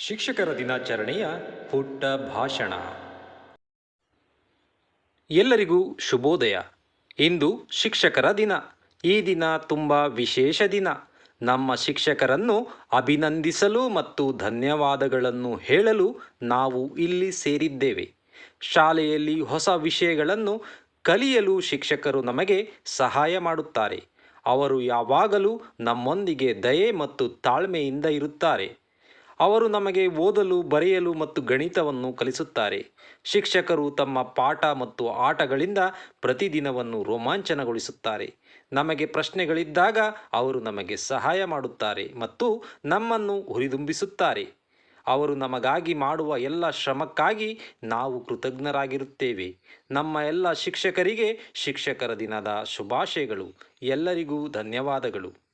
ಶಿಕ್ಷಕರ ದಿನಾಚರಣೆಯ ಪುಟ್ಟ ಭಾಷಣ. ಎಲ್ಲರಿಗೂ ಶುಭೋದಯ. ಇಂದು ಶಿಕ್ಷಕರ ದಿನ. ಈ ದಿನ ತುಂಬ ವಿಶೇಷ ದಿನ. ನಮ್ಮ ಶಿಕ್ಷಕರನ್ನು ಅಭಿನಂದಿಸಲು ಮತ್ತು ಧನ್ಯವಾದಗಳನ್ನು ಹೇಳಲು ನಾವು ಇಲ್ಲಿ ಸೇರಿದ್ದೇವೆ. ಶಾಲೆಯಲ್ಲಿ ಹೊಸ ವಿಷಯಗಳನ್ನು ಕಲಿಯಲು ಶಿಕ್ಷಕರು ನಮಗೆ ಸಹಾಯ ಮಾಡುತ್ತಾರೆ. ಅವರು ಯಾವಾಗಲೂ ನಮ್ಮೊಂದಿಗೆ ದಯೆ ಮತ್ತು ತಾಳ್ಮೆಯಿಂದ ಇರುತ್ತಾರೆ. ಅವರು ನಮಗೆ ಓದಲು, ಬರೆಯಲು ಮತ್ತು ಗಣಿತವನ್ನು ಕಲಿಸುತ್ತಾರೆ. ಶಿಕ್ಷಕರು ತಮ್ಮ ಪಾಠ ಮತ್ತು ಆಟಗಳಿಂದ ಪ್ರತಿದಿನವನ್ನು ರೋಮಾಂಚನಗೊಳಿಸುತ್ತಾರೆ. ನಮಗೆ ಪ್ರಶ್ನೆಗಳಿದ್ದಾಗ ಅವರು ನಮಗೆ ಸಹಾಯ ಮಾಡುತ್ತಾರೆ ಮತ್ತು ನಮ್ಮನ್ನು ಹುರಿದುಂಬಿಸುತ್ತಾರೆ. ಅವರು ನಮಗಾಗಿ ಮಾಡುವ ಎಲ್ಲ ಶ್ರಮಕ್ಕಾಗಿ ನಾವು ಕೃತಜ್ಞರಾಗಿರುತ್ತೇವೆ. ನಮ್ಮ ಎಲ್ಲ ಶಿಕ್ಷಕರಿಗೆ ಶಿಕ್ಷಕರ ದಿನದ ಶುಭಾಶಯಗಳು. ಎಲ್ಲರಿಗೂ ಧನ್ಯವಾದಗಳು.